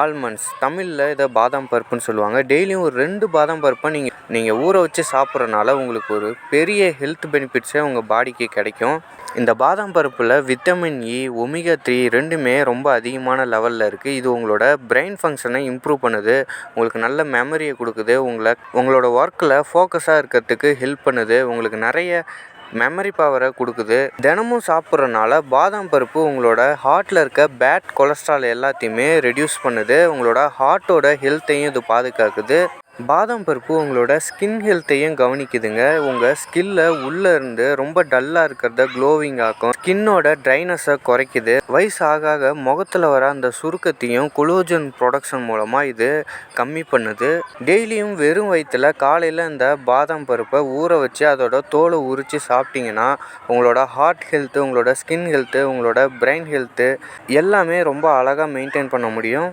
Almonds. தமிழில் இதை பாதாம் பருப்புன்னு சொல்லுவாங்க. டெய்லியும் ஒரு ரெண்டு பாதாம் பருப்பை நீங்கள் நீங்கள் ஊற வச்சு சாப்பிட்றனால உங்களுக்கு ஒரு பெரிய ஹெல்த் பெனிஃபிட்ஸே உங்கள் பாடிக்கு கிடைக்கும். இந்த பாதாம் பருப்பில் vitamin e, E omega three ரெண்டுமே ரொம்ப அதிகமான லெவலில் இருக்குது இது உங்களோட பிரெயின் ஃபங்க்ஷனை இம்ப்ரூவ் பண்ணுது. உங்களுக்கு நல்ல மெமரியை கொடுக்குது. உங்களை உங்களோட ஒர்க்கில் ஃபோக்கஸாக இருக்கிறதுக்கு ஹெல்ப் பண்ணுது. உங்களுக்கு நிறைய மெமரி பவரை கொடுக்குது. தினமும் சாப்பிட்றனால பாதாம் பருப்பு உங்களோட ஹார்ட்டில் இருக்க பேட் கொலஸ்ட்ரால் எல்லாத்தையுமே ரெடியூஸ் பண்ணுது. உங்களோட ஹார்ட்டோட ஹெல்த்தையும் இது பாதுகாக்குது. பாதாம் பருப்பு உங்களோட ஸ்கின் ஹெல்த்தையும் கவனிக்குதுங்க. உங்கள் ஸ்கில்ல உள்ளே இருந்து ரொம்ப டல்லாக இருக்கிறத க்ளோவிங் ஆக்கும். ஸ்கின்னோட ட்ரைனஸை குறைக்குது. வயசு ஆக ஆக முகத்தில் வர அந்த சுருக்கத்தையும் குளோஜன் ப்ரொடக்ஷன் மூலமாக இது கம்மி பண்ணுது. டெய்லியும் வெறும் வயிற்றில் காலையில் இந்த பாதாம் பருப்பை ஊற வச்சு அதோட தோலை உரித்து சாப்பிட்டிங்கன்னா உங்களோட ஹார்ட் ஹெல்த்து உங்களோட ஸ்கின் ஹெல்த்து உங்களோட பிரெயின் ஹெல்த்து எல்லாமே ரொம்ப அழகாக மெயின்டைன் பண்ண முடியும்.